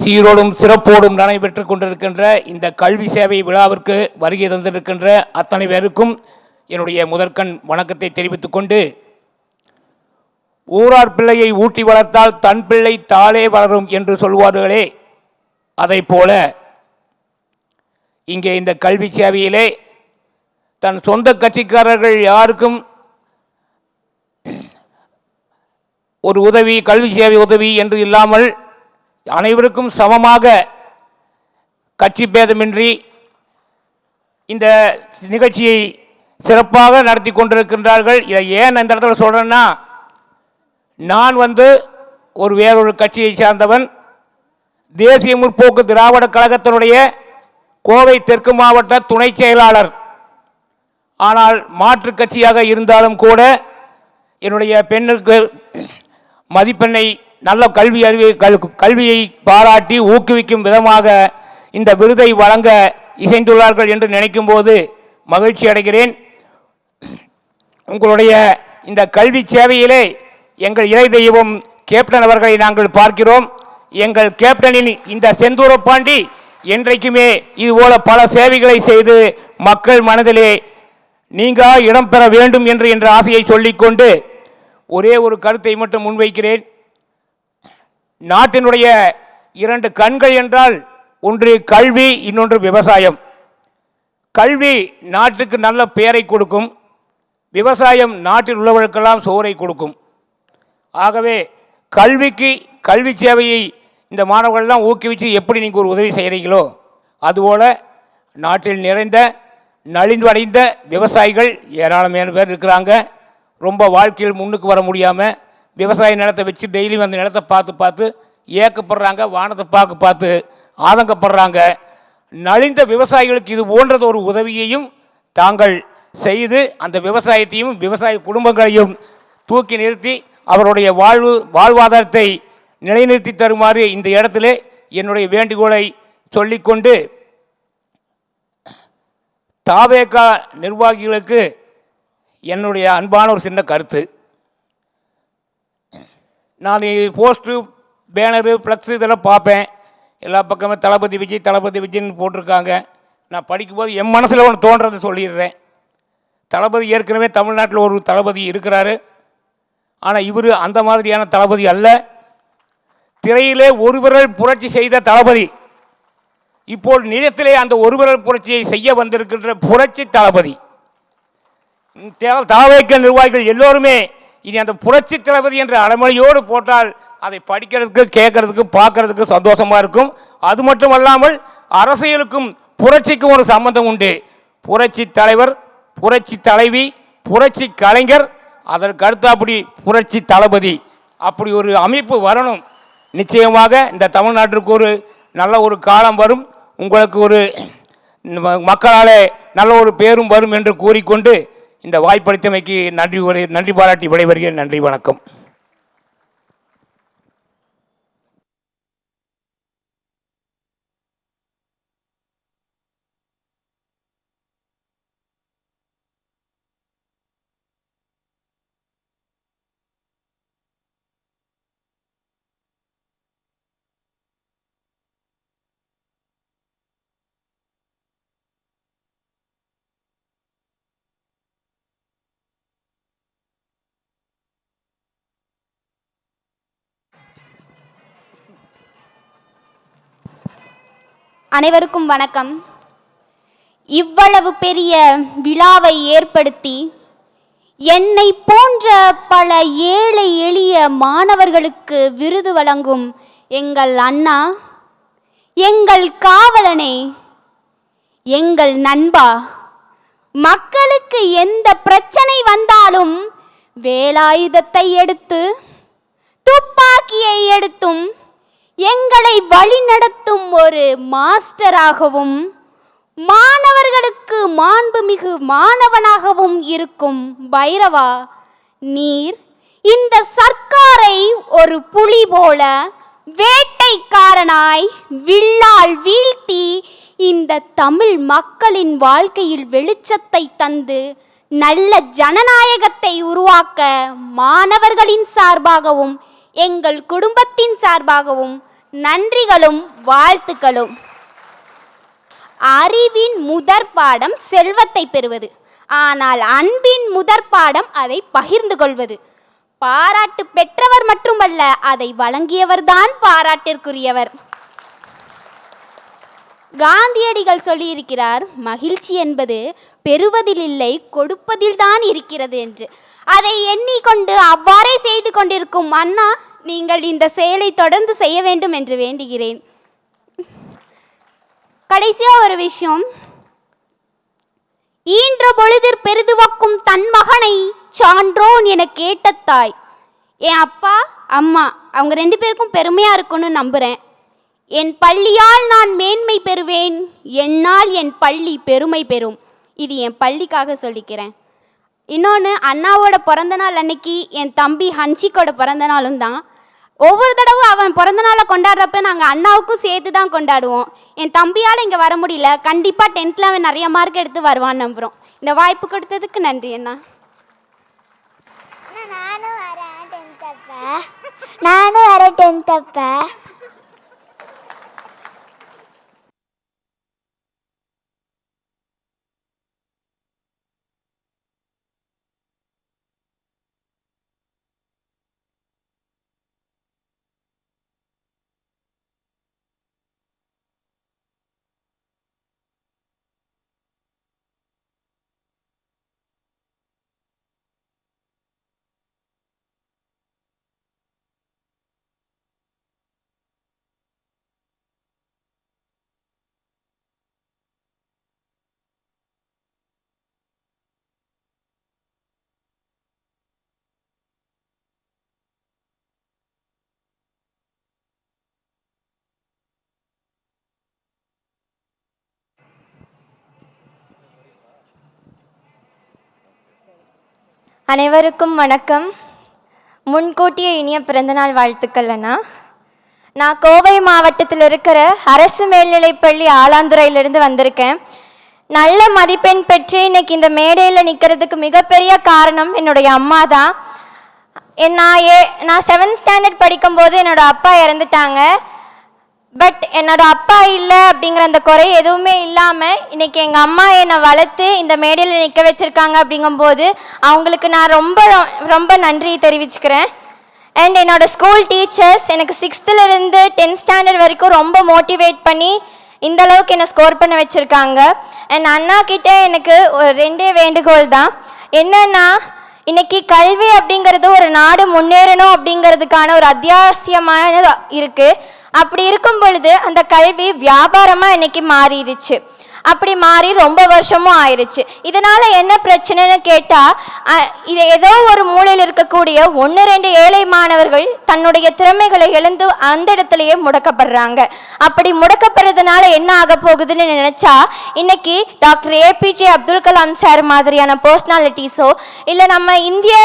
சீரோடும் சிறப்போடும் நடைபெற்றுக் கொண்டிருக்கின்ற இந்த கல்வி சேவை விழாவிற்கு வருகை தந்திருக்கின்ற அத்தனை பேருக்கும் என்னுடைய முதற்கண் வணக்கத்தை தெரிவித்துக் கொண்டு ஊரார் பிள்ளையை ஊட்டி வளர்த்தால் தன் பிள்ளை தாளே வளரும் என்று சொல்வார்களே. அதைப் போல இங்கே இந்த கல்வி சேவையிலே தன் சொந்த கட்சிக்காரர்கள் யாருக்கும் ஒரு உதவி கல்வி சேவை உதவி என்று இல்லாமல் அனைவருக்கும் சமமாக கட்சி பேதமின்றி இந்த நிகழ்ச்சியை சிறப்பாக நடத்தி கொண்டிருக்கின்றார்கள். இதை ஏன் இந்த இடத்துல சொல்கிறேன்னா நான் வந்து ஒரு வேறொரு கட்சியை சார்ந்தவன். தேசிய முற்போக்கு திராவிட கழகத்தினுடைய கோவை தெற்கு மாவட்ட துணை செயலாளர். ஆனால் மாற்றுக் கட்சியாக இருந்தாலும் கூட என்னுடைய பெண்ணுக்கு மதிப்பெண்ணை நல்ல கல்வி அறிவை கல்- கல்வியை பாராட்டி ஊக்குவிக்கும் விதமாக இந்த விருதை வழங்க இசைந்துள்ளார்கள் என்று நினைக்கும் போது மகிழ்ச்சி அடைகிறேன். உங்களுடைய இந்த கல்வி சேவையிலே எங்கள் இறை தெய்வம் கேப்டன் அவர்களை நாங்கள் பார்க்கிறோம். எங்கள் கேப்டனின் இந்த செந்தூர பாண்டி என்றைக்குமே இதுபோல பல சேவைகளை செய்து மக்கள் மனதிலே நீங்க இடம் பெற வேண்டும் என்று என்ற ஆசையை சொல்லிக்கொண்டு ஒரே ஒரு கருத்தை மட்டும் முன்வைக்கிறேன். நாட்டினுடைய இரண்டு கண்கள் என்றால் ஒன்று கல்வி இன்னொன்று விவசாயம். கல்வி நாட்டுக்கு நல்ல பெயரை கொடுக்கும். விவசாயம் நாட்டில் உள்ளவர்களுக்கெல்லாம் சோறை கொடுக்கும். ஆகவே கல்விக்கு கல்வி சேவையை இந்த மாணவர்கள்லாம் ஊக்குவித்து எப்படி நீங்கள் ஒரு உதவி செய்கிறீங்களோ அதுபோல் நாட்டில் நிறைந்த நலிந்து அடைந்த விவசாயிகள் ஏராளமான பேர் இருக்கிறாங்க. ரொம்ப வாழ்க்கையில் முன்னுக்கு வர முடியாமல் விவசாய நிலத்தை வச்சு டெய்லியும் அந்த நிலத்தை பார்த்து பார்த்து ஏக்கப்படுறாங்க வானத்தை பார்க்க பார்த்து ஆதங்கப்படுறாங்க. நலிந்த விவசாயிகளுக்கு இது போன்றது ஒரு உதவியையும் தாங்கள் செய்து அந்த விவசாயத்தையும் விவசாய குடும்பங்களையும் தூக்கி நிறுத்தி அவருடைய வாழ்வு வாழ்வாதாரத்தை நிலைநிறுத்தி தருமாறு இந்த இடத்துல என்னுடைய வேண்டுகோளை சொல்லிக்கொண்டு தாவேகா நிர்வாகிகளுக்கு என்னுடைய அன்பான ஒரு சின்ன கருத்து. நான் போஸ்ட்டு பேனரு ஃப்ளக்ஸு இதெல்லாம் பார்ப்பேன். எல்லா பக்கமும் தளபதி விஜய் தளபதி விஜய்னு போட்டிருக்காங்க. நான் படிக்கும்போது என் மனசில் ஒன்று தோன்றதை சொல்லிடுறேன். தளபதி ஏற்கனவே தமிழ்நாட்டில் ஒரு தளபதி இருக்கிறாரு. ஆனால் இவர் அந்த மாதிரியான தளபதி அல்ல. திரையிலே ஒரு விரல் புரட்சி செய்த தளபதி. இப்போ நிஜத்திலே அந்த ஒரு விரல் புரட்சியை செய்ய வந்திருக்கின்ற புரட்சி தளபதி. தாவேக்க நிர்வாகிகள் எல்லோருமே இனி அந்த புரட்சி தளபதி என்ற அடமொழியோடு போட்டால் அதை படிக்கிறதுக்கு கேட்கறதுக்கு பார்க்கறதுக்கு சந்தோஷமா இருக்கும். அது மட்டும் அல்லாமல் அரசியலுக்கும் புரட்சிக்கும் ஒரு சம்பந்தம் உண்டு. புரட்சி தலைவர் புரட்சி தலைவி புரட்சி கலைஞர் அதற்கு அடுத்தாப்படி புரட்சி தளபதி. அப்படி ஒரு அமைப்பு வரணும். நிச்சயமாக இந்த தமிழ்நாட்டிற்கு ஒரு நல்ல ஒரு காலம் வரும். உங்களுக்கு ஒரு மக்களாலே நல்ல ஒரு பேரும் வரும் என்று கூறிக்கொண்டு இந்த வாய்ப்பளித்தமைக்கு நன்றி நன்றி பாராட்டி விடைபெறுகிறேன். நன்றி வணக்கம். அனைவருக்கும் வணக்கம். இவ்வளவு பெரிய விழாவை ஏற்படுத்தி என்னை போன்ற பல ஏழை எளிய மாணவர்களுக்கு விருது வழங்கும் எங்கள் அண்ணா எங்கள் காவலனே எங்கள் நண்பா மக்களுக்கு எந்த பிரச்சனை வந்தாலும் வேலாயுதத்தை எடுத்து துப்பாக்கியை எடுத்தும் எங்களை வழிநடத்தும் ஒரு மாஸ்டராகவும் மாணவர்களுக்கு மாண்புமிகு மாணவனாகவும் இருக்கும் பைரவா நீர் இந்த சர்க்காரை ஒரு புலி போல வேட்டைக்காரனாய் வில்லால் வீழ்த்தி இந்த தமிழ் மக்களின் வாழ்க்கையில் வெளிச்சத்தை தந்து நல்ல ஜனநாயகத்தை உருவாக்க மாணவர்களின் சார்பாகவும் எங்கள் குடும்பத்தின் சார்பாகவும் நன்றிகளும் வாழ்த்துக்களும். அறிவின் முதற் பாடம் செல்வத்தை பெறுவது. ஆனால் அன்பின் முதற் பாடம் அதை பகிர்ந்து கொள்வது. பாராட்டு பெற்றவர் மட்டுமல்ல அதை வழங்கியவர்தான் பாராட்டிற்குரியவர். காந்தியடிகள் சொல்லியிருக்கிறார் மகிழ்ச்சி என்பது பெறுவதில் இல்லை கொடுப்பதில்தான் இருக்கிறது என்று. அதை எண்ணிக்கொண்டு அவ்வாறே செய்து கொண்டிருக்கும் அண்ணா நீங்கள் இந்த செயலை தொடர்ந்து செய்ய வேண்டும் என்று வேண்டுகிறேன். கடைசியா ஒரு விஷயம். ஈன்ற பொழுதிற் பெரிதுவக்கும் தன் மகனை சான்றோன் என கேட்ட தாய். என் அப்பா அம்மா அவங்க ரெண்டு பேருக்கும் பெருமையா இருக்கும்னு நம்புறேன். என் பள்ளியால் நான் மேன்மை பெறுவேன் என்னால் என் பள்ளி பெருமை பெறும். இது என் பள்ளிக்காக சொல்லிக்கிறேன். இன்னொன்று அண்ணாவோட பிறந்த நாள் அன்னைக்கு என் தம்பி ஹன்ஷிக்கோட பிறந்த நாளும் தான். ஒவ்வொரு தடவை அவன் பிறந்த நாளை கொண்டாடுறப்ப நாங்கள் அண்ணாவுக்கும் சேர்த்து தான் கொண்டாடுவோம். என் தம்பியால் இங்கே வர முடியல. கண்டிப்பாக டென்த்தில் அவன் நிறைய மார்க் எடுத்து வருவான்னு நம்புகிறோம் இந்த வாய்ப்பு கொடுத்ததுக்கு நன்றி அண்ணா. நானும் வரேன் டென்த் அப்ப. நானும் வரேன் டென்த் அப்ப. அனைவருக்கும் வணக்கம். முன்கூட்டிய இனிய பிறந்தநாள் வாழ்த்துக்கள் அண்ணா. நான் கோவை மாவட்டத்தில் இருக்கிற அரசு மேல்நிலைப்பள்ளி ஆலாந்துறையிலிருந்து வந்திருக்கேன். நல்ல மதிப்பெண் பெற்று இன்னைக்கு இந்த மேடையில் நிற்கிறதுக்கு மிகப்பெரிய காரணம் என்னுடைய அம்மா தான். நான் ஏ நான் செவன்த் ஸ்டாண்டர்ட் படிக்கும்போது என்னோட அப்பா இறந்துட்டாங்க. பட் என்னோட அப்பா இல்லை அப்படிங்கிற அந்த குறை எதுவுமே இல்லாமல் இன்னைக்கு எங்கள் அம்மா என்னை வளர்த்து இந்த மேடையில் நிற்க வச்சுருக்காங்க அப்படிங்கும்போது அவங்களுக்கு நான் ரொம்ப ரொம்ப நன்றி தெரிவிச்சுக்கிறேன். அண்ட் என்னோட ஸ்கூல் டீச்சர்ஸ் எனக்கு சிக்ஸ்த்துலேருந்து டென்த் ஸ்டாண்டர்ட் வரைக்கும் ரொம்ப மோட்டிவேட் பண்ணி இந்த அளவுக்கு என்னை ஸ்கோர் பண்ண வச்சுருக்காங்க. அண்ட் அண்ணா கிட்ட எனக்கு ஒரு ரெண்டே வேண்டுகோள் தான். என்னன்னா இன்னைக்கு கல்வி அப்படிங்கிறது ஒரு நாடு முன்னேறணும் அப்படிங்கிறதுக்கான ஒரு அத்தியாவசியமானது இருக்குது அப்படி இருக்கும் பொழுது அந்த கல்வி வியாபாரமா இன்னைக்கு மாறிடுச்சு. அப்படி மாறி ரொம்ப வருஷமும் ஆயிருச்சு. இதனால என்ன பிரச்சனைன்னு கேட்டா இது ஏதோ ஒரு மூலையில் இருக்கக்கூடிய ஒன்று ரெண்டு ஏழை மாணவர்கள் தன்னுடைய திறமைகளை இழந்து அந்த இடத்துலயே முடக்கப்படுறாங்க. அப்படி முடக்கப்படுறதுனால என்ன ஆக போகுதுன்னு நினைச்சா இன்னைக்கு doctor APJ Abdul Kalam sir மாதிரியான பர்சனாலிட்டிஸோ இல்லை நம்ம இந்திய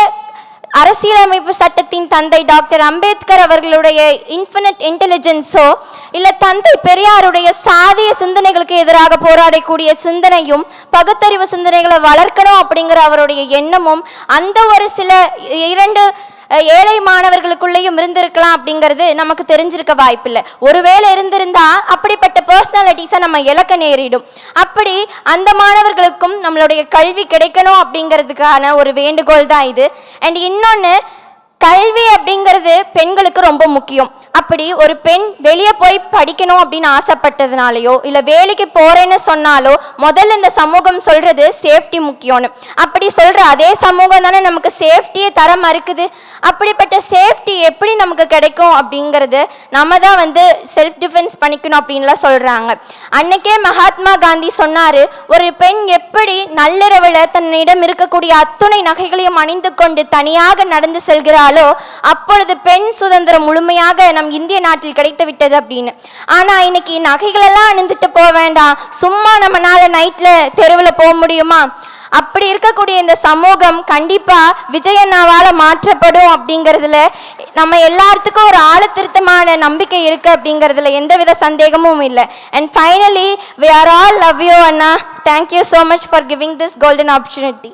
அரசியலமைப்பு சட்டத்தின் தந்தை டாக்டர் அம்பேத்கர் அவர்களுடைய இன்ஃபினிட் இன்டெலிஜென்ஸோ இல்லை தந்தை பெரியாருடைய சாதிய சிந்தனைகளுக்கு எதிராக போராடக்கூடிய சிந்தனையும் பகுத்தறிவு சிந்தனைகளை வளர்க்கணும் அப்படிங்கிற அவருடைய எண்ணமும் அந்த ஒரு சில இரண்டு ஏழை மாணவர்களுக்குள்ளேயும் இருந்திருக்கலாம் அப்படிங்கிறது நமக்கு தெரிஞ்சிருக்க வாய்ப்பில்லை. ஒருவேளை இருந்திருந்தா அப்படிப்பட்ட பர்சனாலிட்டிஸை நம்ம இழக்க நேரிடும். அப்படி அந்த மாணவர்களுக்கும் நம்மளுடைய கல்வி கிடைக்கணும் அப்படிங்கிறதுக்கான ஒரு வேண்டுகோள் தான் இது. அண்ட் இன்னொன்று கல்வி அப்படிங்கிறது பெண்களுக்கு ரொம்ப முக்கியம். அப்படி ஒரு பெண் வெளியே போய் படிக்கணும் அப்படின்னு ஆசைப்பட்டதுனாலயோ இல்லை வேலைக்கு போறேன்னு சொன்னாலோ முதல்ல இந்த சமூகம் சொல்றது சேஃப்டி முக்கியம்னு. அப்படி சொல்ற அதே சமூகம் தானே நமக்கு சேஃப்டியே தர மறுக்குது. அப்படிப்பட்ட சேஃப்டி எப்படி நமக்கு கிடைக்கும் அப்படிங்கிறது நம்ம தான் வந்து செல்ஃப் டிஃபென்ஸ் பண்ணிக்கணும் அப்படின்லாம் சொல்றாங்க. அன்னைக்கே மகாத்மா காந்தி சொன்னாரு ஒரு பெண் எப்படி நள்ளிரவில் தன்னிடம் இருக்கக்கூடிய அத்துணை நகைகளையும் அணிந்து கொண்டு தனியாக நடந்து செல்கிறாளோ அப்பொழுது பெண் சுதந்திரம் முழுமையாக நம் இந்திய நாட்டில் கிடைத்து விட்டது அப்படின்னு. ஆனா இன்னைக்கு நகைகளெல்லாம் அணிந்துட்டு போக வேண்டாம். சும்மா நம்மனால நைட்ல தெருவில் போக முடியுமா? அப்படி இருக்கக்கூடிய இந்த சமூகம் கண்டிப்பா விஜயண்ணாவால் மாற்றப்படும் அப்படிங்கிறதுல நம்ம எல்லாத்துக்கும் ஒரு ஆழத்திருத்தமான நம்பிக்கை இருக்கு அப்படிங்கிறதுல எந்தவித சந்தேகமும் இல்லை. And finally we are all love you Anna. Thank you so much for giving this golden opportunity